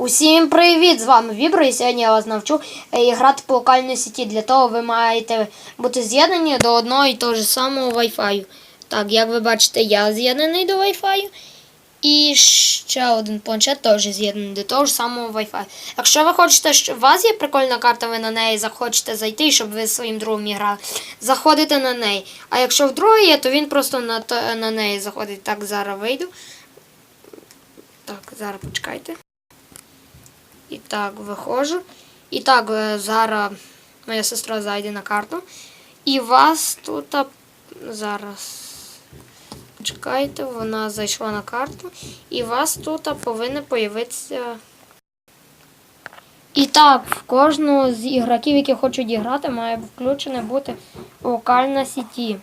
Усім привіт! З вами Вібро, і сьогодні я вас навчу е, грати по локальній сіті. Для того ви маєте бути з'єднані до одного і того ж самого Wi-Fi. Так, як ви бачите, я з'єднаний до Wi-Fi. І ще один планшет теж з'єднаний до того ж самого Wi-Fi. Якщо ви хочете, що у вас є прикольна карта, ви на неї захочете зайти, щоб ви своїм другом грали, заходите на неї. А якщо в другої є, то він просто на, на неї заходить. Так, зараз вийду. Так, зараз почекайте. І так, виходжу. І так, е, зараз моя сестра зайде на карту. І вас тут зараз. Чекайте, вона зайшла на карту. І вас тут а, повинно появитися. І так, в кожного з ігроків, які хочуть грати, має включена бути локальна сіті.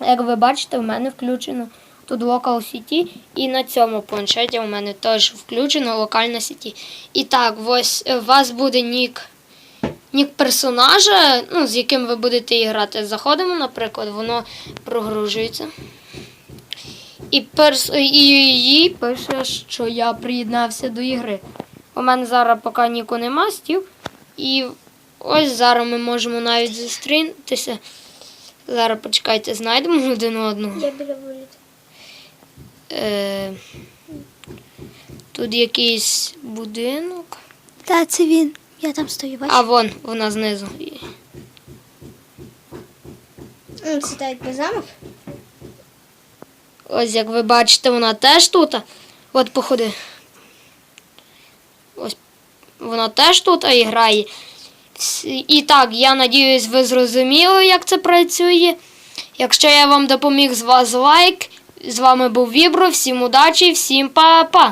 Як ви бачите, в мене включено тут локал сіті, і на цьому планшеті у мене теж включено локальна сіті. І так, ось е, у вас буде нік, нік персонажа, ну, з яким ви будете грати. Заходимо, наприклад, воно прогружується. І, перс... і її пише, що я приєднався до ігри. У мене зараз поки ніку нема стів. І ось зараз ми можемо навіть зустрітися. Зараз почекайте, знайдемо один одного. Я біля вулиці. Е, тут якийсь будинок. Та це він. Я там стою, бачиш? А вон, вона знизу. Це так якби замок. Ось як ви бачите, вона теж тут. От походи. Ось вона теж тут і грає. І так, я надіюсь, ви зрозуміли, як це працює. Якщо я вам допоміг, з вас лайк. З вами був Вібро. Всім удачі, всім па-па!